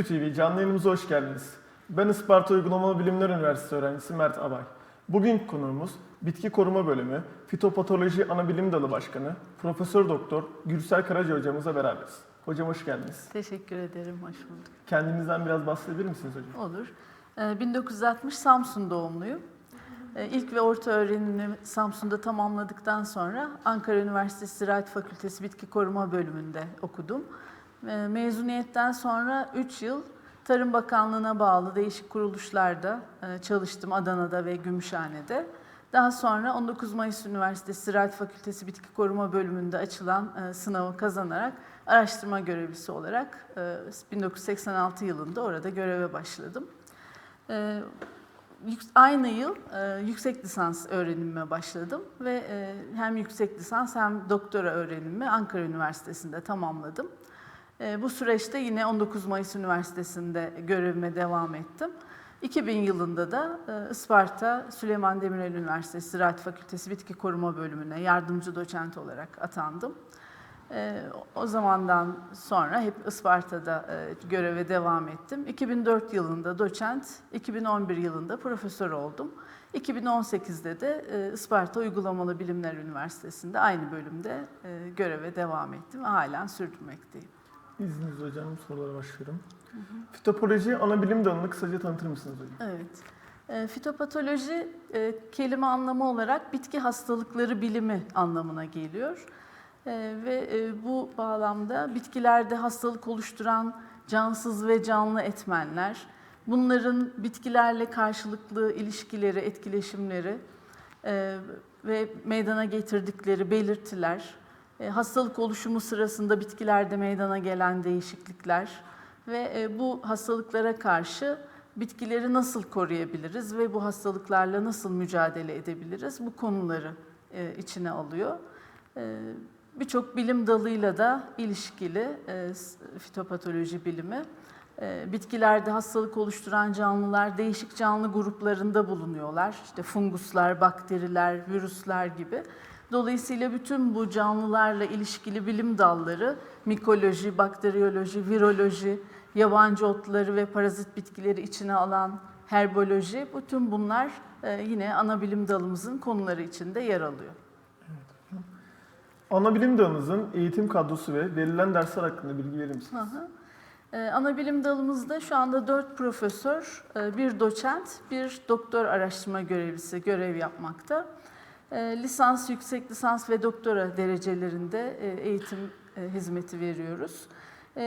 İTÜ TV canlı yayınımıza hoş geldiniz. Ben Isparta Uygulamalı Bilimler Üniversitesi öğrencisi Mert Abay. Bugün konuğumuz Bitki Koruma Bölümü Fitopatoloji Anabilim Dalı Başkanı Profesör Doktor Gürsel Karaca hocamızla beraberiz. Hocam hoş geldiniz. Teşekkür ederim, hoş bulduk. Kendinizden biraz bahsedebilir misiniz hocam? Olur. Ee, 1960 Samsun doğumluyum. Ee, İlk ve orta öğrenimimi Samsun'da tamamladıktan sonra Ankara Üniversitesi Ziraat Fakültesi Bitki Koruma bölümünde okudum. Ee, Mezuniyetten sonra 3 yıl Tarım Bakanlığı'na bağlı değişik kuruluşlarda e, çalıştım Adana'da ve Gümüşhane'de. Daha sonra 19 Mayıs Üniversitesi Ziraat Fakültesi Bitki Koruma bölümünde açılan e, sınavı kazanarak araştırma görevlisi olarak e, 1986 yılında orada göreve başladım. E, Aynı yıl e, yüksek lisans öğrenimime başladım ve e, hem yüksek lisans hem doktora öğrenimimi Ankara Üniversitesi'nde tamamladım. E, Bu süreçte yine 19 Mayıs Üniversitesi'nde görevime devam ettim. 2000 yılında da e, Isparta Süleyman Demirel Üniversitesi Ziraat Fakültesi Bitki Koruma Bölümüne yardımcı doçent olarak atandım. E, O zamandan sonra hep Isparta'da e, göreve devam ettim. 2004 yılında doçent, 2011 yılında profesör oldum. 2018'de de e, Isparta Uygulamalı Bilimler Üniversitesi'nde aynı bölümde göreve devam ettim ve halen sürdürmekteyim. İzniniz hocam sorulara başlıyorum. Fitopatoloji Anabilim Dalı'nı kısaca tanıtır mısınız hocam? Evet. E, Fitopatoloji e, kelime anlamı olarak bitki hastalıkları bilimi anlamına geliyor. E, ve e, bu bağlamda bitkilerde hastalık oluşturan cansız ve canlı etmenler, bunların bitkilerle karşılıklı ilişkileri, etkileşimleri e, ve meydana getirdikleri belirtiler, hastalık oluşumu sırasında bitkilerde meydana gelen değişiklikler ve e, bu hastalıklara karşı bitkileri nasıl koruyabiliriz ve bu hastalıklarla nasıl mücadele edebiliriz bu konuları e, içine alıyor. E, Birçok bilim dalıyla da ilişkili e, fitopatoloji bilimi. E, Bitkilerde hastalık oluşturan canlılar değişik canlı gruplarında bulunuyorlar. İşte funguslar, bakteriler, virüsler gibi. Dolayısıyla bütün bu canlılarla ilişkili bilim dalları mikoloji, bakteriyoloji, viroloji, yabancı otları ve parazit bitkileri içine alan herboloji, bütün bunlar e, yine ana bilim dalımızın konuları içinde yer alıyor. Anabilim Dalı'nızın eğitim kadrosu ve verilen dersler hakkında bilgi verir misiniz? Hı hı. Ee, ana bilim dalımızda şu anda dört profesör, e, bir doçent, bir doktor araştırma görevlisi görev yapmakta. E, Lisans, yüksek lisans ve doktora derecelerinde e, eğitim e, hizmeti veriyoruz.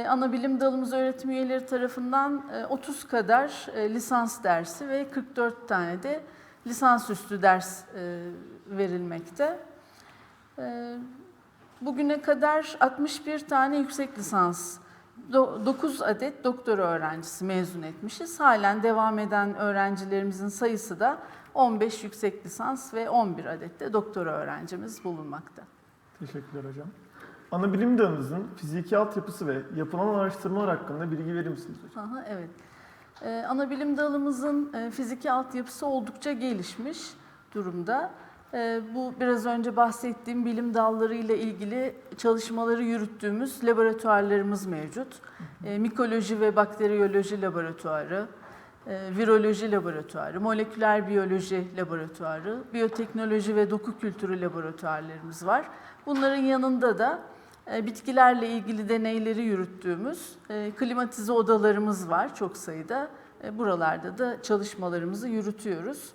Ana bilim dalımız öğretim üyeleri tarafından e, 30 kadar lisans dersi ve 44 tane de lisansüstü ders verilmekte. Bugüne kadar 61 tane yüksek lisans, 9 adet doktora öğrencisi mezun etmişiz. Halen devam eden öğrencilerimizin sayısı da 15 yüksek lisans ve 11 adet de doktora öğrencimiz bulunmakta. Teşekkürler hocam. Anabilim Dalı'nızın fiziki altyapısı ve yapılan araştırmalar hakkında bilgi verir misiniz hocam? Aha, evet. Ee, ana bilim dalımızın e, fiziki altyapısı oldukça gelişmiş durumda. Ee, bu biraz önce bahsettiğim bilim dalları ile ilgili çalışmaları yürüttüğümüz laboratuvarlarımız mevcut. Ee, mikoloji ve bakteriyoloji laboratuvarı, e, viroloji laboratuvarı, moleküler biyoloji laboratuvarı, biyoteknoloji ve doku kültürü laboratuvarlarımız var. Bunların yanında da e, bitkilerle ilgili deneyleri yürüttüğümüz e, klimatize odalarımız var çok sayıda. E, Buralarda da çalışmalarımızı yürütüyoruz.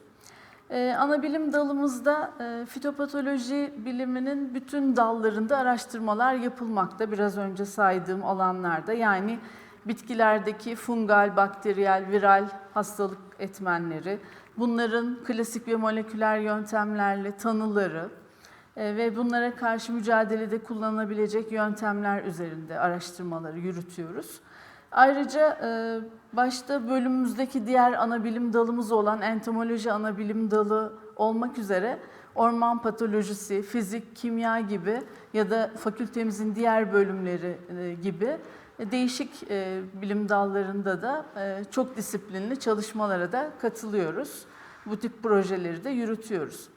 E, ana bilim dalımızda e, fitopatoloji biliminin bütün dallarında araştırmalar yapılmakta. Biraz önce saydığım alanlarda yani bitkilerdeki fungal, bakteriyel, viral hastalık etmenleri, bunların klasik ve moleküler yöntemlerle tanıları, e, ve bunlara karşı mücadelede kullanılabilecek yöntemler üzerinde araştırmaları yürütüyoruz. Ayrıca e, başta bölümümüzdeki diğer ana bilim dalımız olan entomoloji ana bilim dalı olmak üzere orman patolojisi, fizik, kimya gibi ya da fakültemizin diğer bölümleri e, gibi değişik e, bilim dallarında da e, çok disiplinli çalışmalara da katılıyoruz. Bu tip projeleri de yürütüyoruz.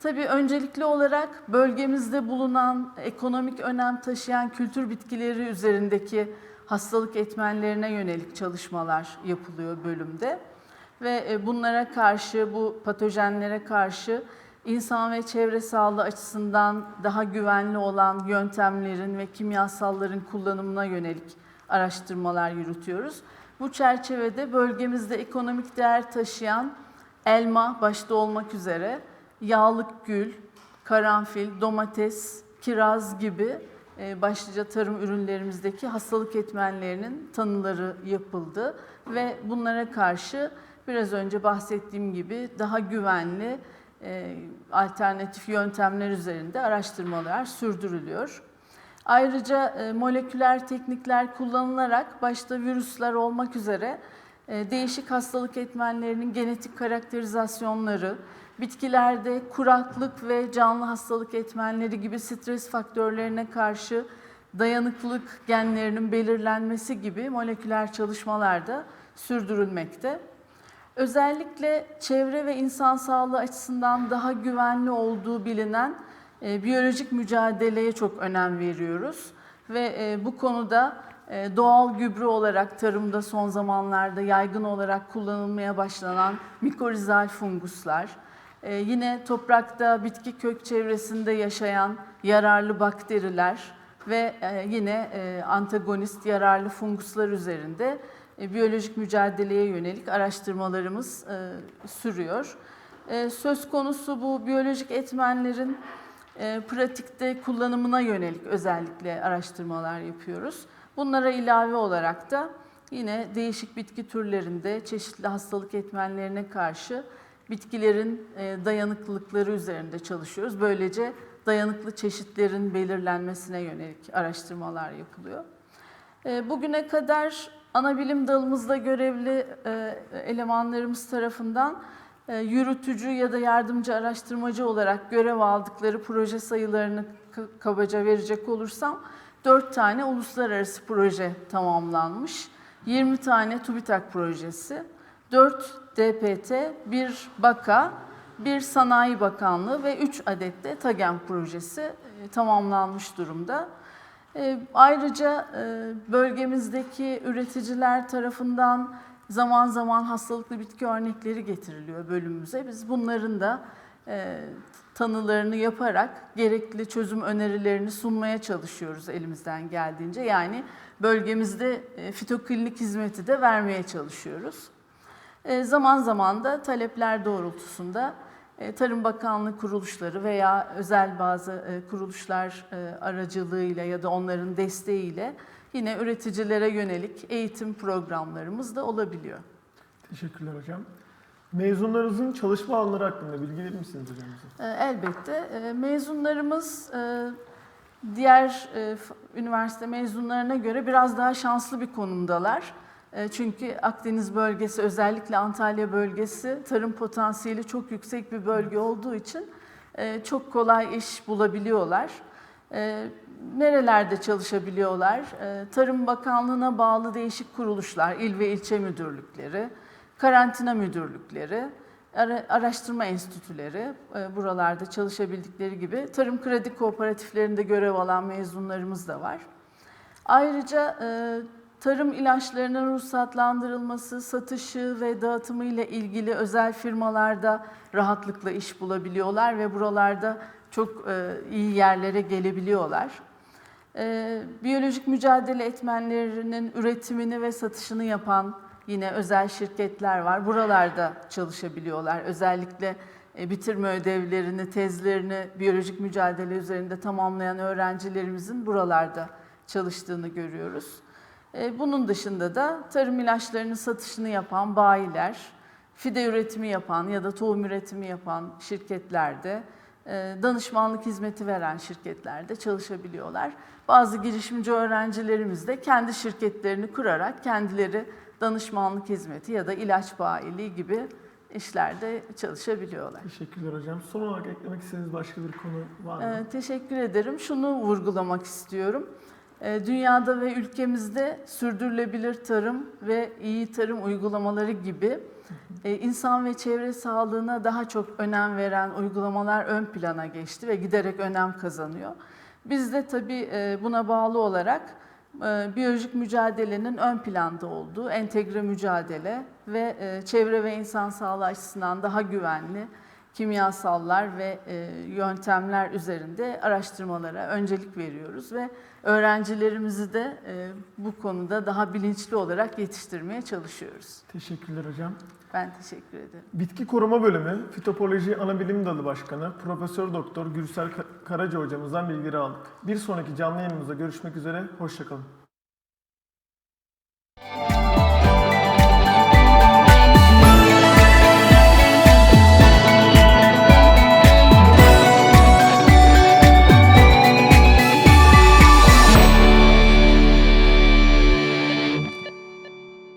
Tabii öncelikli olarak bölgemizde bulunan ekonomik önem taşıyan kültür bitkileri üzerindeki hastalık etmenlerine yönelik çalışmalar yapılıyor bölümde. Ve e, bunlara karşı, bu patojenlere karşı insan ve çevre sağlığı açısından daha güvenli olan yöntemlerin ve kimyasalların kullanımına yönelik araştırmalar yürütüyoruz. Bu çerçevede bölgemizde ekonomik değer taşıyan elma başta olmak üzere yağlık gül, karanfil, domates, kiraz gibi e, başlıca tarım ürünlerimizdeki hastalık etmenlerinin tanıları yapıldı ve bunlara karşı biraz önce bahsettiğim gibi daha güvenli e, alternatif yöntemler üzerinde araştırmalar sürdürülüyor. Ayrıca e, moleküler teknikler kullanılarak başta virüsler olmak üzere e, değişik hastalık etmenlerinin genetik karakterizasyonları, bitkilerde kuraklık ve canlı hastalık etmenleri gibi stres faktörlerine karşı dayanıklılık genlerinin belirlenmesi gibi moleküler çalışmalar da sürdürülmekte. Özellikle çevre ve insan sağlığı açısından daha güvenli olduğu bilinen e, biyolojik mücadeleye çok önem veriyoruz. Ve e, bu konuda e, doğal gübre olarak tarımda son zamanlarda yaygın olarak kullanılmaya başlanan mikorizal funguslar, e, yine toprakta bitki kök çevresinde yaşayan yararlı bakteriler ve e, yine e, antagonist yararlı funguslar üzerinde biyolojik mücadeleye yönelik araştırmalarımız e, sürüyor. E, söz konusu bu biyolojik etmenlerin e, pratikte kullanımına yönelik özellikle araştırmalar yapıyoruz. Bunlara ilave olarak da yine değişik bitki türlerinde çeşitli hastalık etmenlerine karşı bitkilerin e, dayanıklılıkları üzerinde çalışıyoruz. Böylece dayanıklı çeşitlerin belirlenmesine yönelik araştırmalar yapılıyor. E, Bugüne kadar ana bilim dalımızda görevli e, elemanlarımız tarafından e, yürütücü ya da yardımcı araştırmacı olarak görev aldıkları proje sayılarını kabaca verecek olursam 4 tane uluslararası proje tamamlanmış. 20 tane TÜBİTAK projesi, 4 DPT, 1 BAKA, 1 Sanayi Bakanlığı ve 3 adet de TAGEM projesi e, tamamlanmış durumda. E, Ayrıca e, bölgemizdeki üreticiler tarafından zaman zaman hastalıklı bitki örnekleri getiriliyor bölümümüze. Biz bunların da e, tanılarını yaparak gerekli çözüm önerilerini sunmaya çalışıyoruz elimizden geldiğince. Yani bölgemizde e, fitoklinik hizmeti de vermeye çalışıyoruz. Zaman zaman da talepler doğrultusunda Tarım Bakanlığı kuruluşları veya özel bazı e, kuruluşlar e, aracılığıyla ya da onların desteğiyle yine üreticilere yönelik eğitim programlarımız da olabiliyor. Teşekkürler hocam. Mezunlarınızın çalışma alanları hakkında bilgi verir misiniz hocam? E, Elbette. E, Mezunlarımız e, diğer e, üniversite mezunlarına göre biraz daha şanslı bir konumdalar. E, Çünkü Akdeniz bölgesi, özellikle Antalya bölgesi tarım potansiyeli çok yüksek bir bölge olduğu için e, çok kolay iş bulabiliyorlar. E, Nerelerde çalışabiliyorlar? Tarım Bakanlığı'na bağlı değişik kuruluşlar, il ve ilçe müdürlükleri, karantina müdürlükleri, ara- araştırma enstitüleri buralarda çalışabildikleri gibi tarım kredi kooperatiflerinde görev alan mezunlarımız da var. Ayrıca tarım ilaçlarının ruhsatlandırılması, satışı ve dağıtımı ile ilgili özel firmalarda rahatlıkla iş bulabiliyorlar ve buralarda çok e, iyi yerlere gelebiliyorlar. E, biyolojik mücadele etmenlerinin üretimini ve satışını yapan yine özel şirketler var. Buralarda çalışabiliyorlar. Özellikle e, bitirme ödevlerini, tezlerini biyolojik mücadele üzerinde tamamlayan öğrencilerimizin buralarda çalıştığını görüyoruz. E, Bunun dışında da tarım ilaçlarının satışını yapan bayiler, fide üretimi yapan ya da tohum üretimi yapan şirketlerde, e, danışmanlık hizmeti veren şirketlerde çalışabiliyorlar. Bazı girişimci öğrencilerimiz de kendi şirketlerini kurarak kendileri danışmanlık hizmeti ya da ilaç bayiliği gibi işlerde çalışabiliyorlar. Teşekkürler hocam. Son olarak eklemek istediğiniz başka bir konu var mı? Ee, teşekkür ederim. Şunu vurgulamak istiyorum. Ee, dünyada ve ülkemizde sürdürülebilir tarım ve iyi tarım uygulamaları gibi e, insan ve çevre sağlığına daha çok önem veren uygulamalar ön plana geçti ve giderek önem kazanıyor. Biz de tabii e, buna bağlı olarak e, biyolojik mücadelenin ön planda olduğu entegre mücadele ve çevre ve insan sağlığı açısından daha güvenli kimyasallar ve e, yöntemler üzerinde araştırmalara öncelik veriyoruz ve öğrencilerimizi de e, bu konuda daha bilinçli olarak yetiştirmeye çalışıyoruz. Teşekkürler hocam. Ben teşekkür ederim. Bitki Koruma Bölümü Fitopoloji Anabilim Dalı Başkanı Profesör Doktor Gürsel Ka- Karaca hocamızdan bilgileri aldık. Bir sonraki canlı yayınımızda görüşmek üzere, hoşçakalın.